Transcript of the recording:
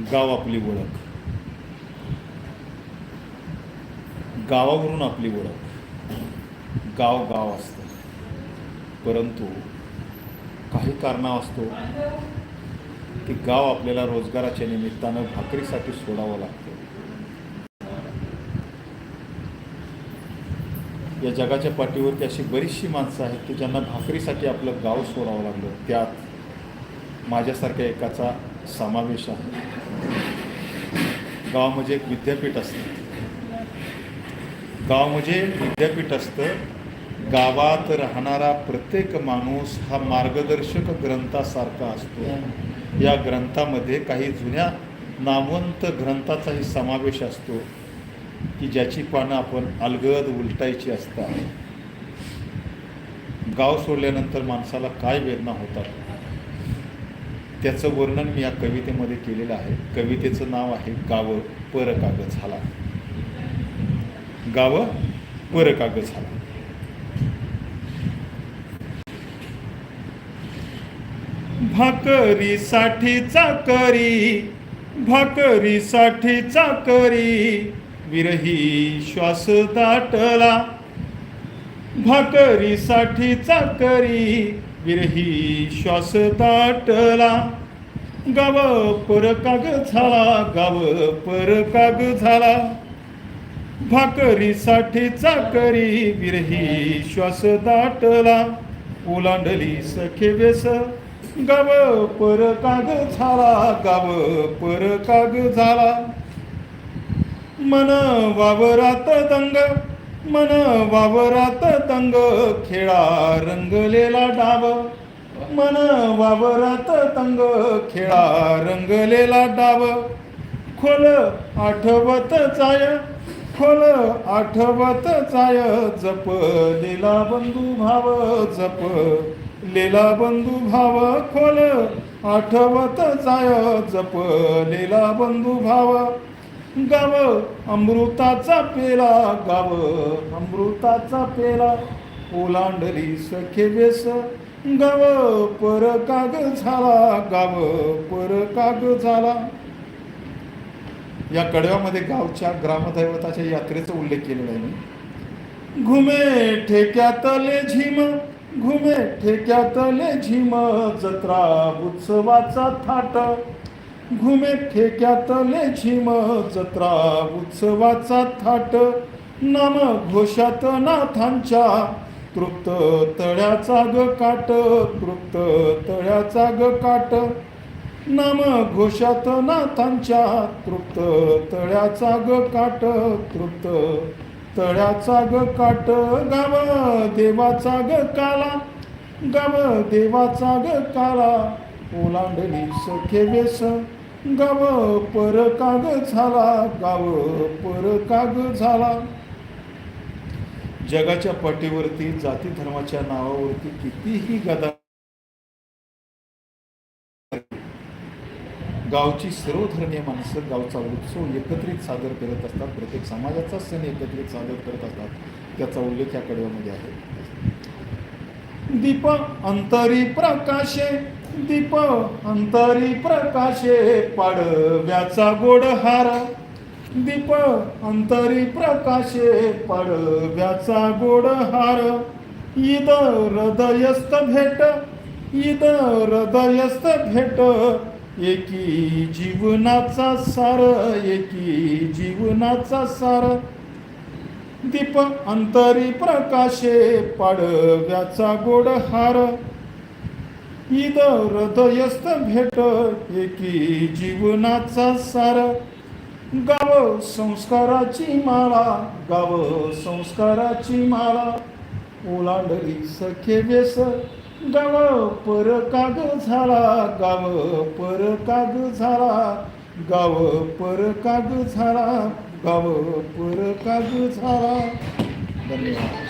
गाव आपली ओळख. गावावरून आपली ओळख. गाव गाव असतं. परंतु काही कारणा असतो की गाव आपल्याला रोजगाराच्या निमित्तानं भाकरीसाठी सोडावं लागतं. या जगाच्या पाठीवरती अशी बरीचशी माणसं आहेत की ज्यांना भाकरीसाठी आपलं गाव सोडावं लागलं. त्यात माझ्यासारख्या एकाचा समावेश आहे. गाव म्हणजे एक विद्यापीठ असतं. गाव म्हणजे विद्यापीठ असतं. गावात राहणारा प्रत्येक माणूस हा मार्गदर्शक ग्रंथासारखा असतो. या ग्रंथामध्ये काही जुन्या नामवंत ग्रंथाचाही समावेश असतो की ज्याची पानं आपण अलगद उलटायची असतात. गाव सोडल्यानंतर माणसाला काय वेदना होतात? त्याचं वर्णन मी या कवितेमध्ये केलेलं आहे. कवितेचं नाव आहे गाव परकाग झाला. गाव परकाग झाला. भाकरीसाठी चाकरी भाकरीसाठी चाकरी विरही श्वास दाटला. भाकरीसाठी चाकरी विरही श्वास दाटला. गाव परकाग झाला गाव परकाग झाला. भाकरीसाठी चाकरी विरही श्वास दाटला. ओलांडली सखे बेस गाव परकाग झाला गाव परकाग झाला. मन वावरात दंग. मन वावरात तंग खेळा रंगलेला डाव. मन वावरात तंग खेळा रंगलेला डाव. खोल आठवत चाय खोल आठवत चाय. जप लेला बंधू भाव जप लेला बंधू भाव. खोल आठवत चाय जप लेला बंधू भाव. गाव अमृताचा पेला गाव अमृताचा पेला ओलांडली सखे बेस गाव परकाग झाला गाव परकाग झाला. या कडव्यामध्ये गावच्या ग्रामदैवताच्या यात्रेचा उल्लेख केलेला आहे घुमे ठेक्यातले झिम घुमे ठेक्यातले झिम जत्रा उत्सवाचा थाट. घुमे ठेक्यातले झिम जत्रा. उत्सवाचा थाट नाम घोषात नाथांच्या. तृप्त तळ्याचा ग काट तृप्त तळ्याचा ग काट. नाम घोषात नाथांच्या. तृप्त तळ्याचा ग काट तृप्त तळ्याचा ग काट. गाव देवाचा ग काला गाव देवाचा ग काला. ओलांडली सखे वेस गाव परकाग झाला गाव परकाग झाला. जगाच्या पाठीवरती जाती धर्माच्या नावावरती कितीही गदा गावची सर्वधर्मीय माणसं गावचा उत्सव एकत्रित सादर करत असतात. प्रत्येक समाजाचा सण एकत्रित सादर करत असतात. त्याचा उल्लेख या कडव्यामध्ये आहे. दीप अंतरी प्रकाशे. दीप अंतरी प्रकाशे पाडव्याचा गोड हार दीप अंतरी प्रकाशे पाडव्याचा गोड हार ईद हृदयस्थ भेट ईद हृदयस्थ भेट. एकी जीवनाचा सार एकी जीवनाचा सार. दीप अंतरी प्रकाशे पाडव्याचा गोड हार ईद हृदयस्थ भेट एकी जीवनाचा सार. गाव संस्काराची माळा गाव संस्काराची माळा. ओलांडली सखे वेस गाव पर काग झाला गाव पर काग झाला. गाव परकाग झाला गाव परकाग झाला. धन्यवाद.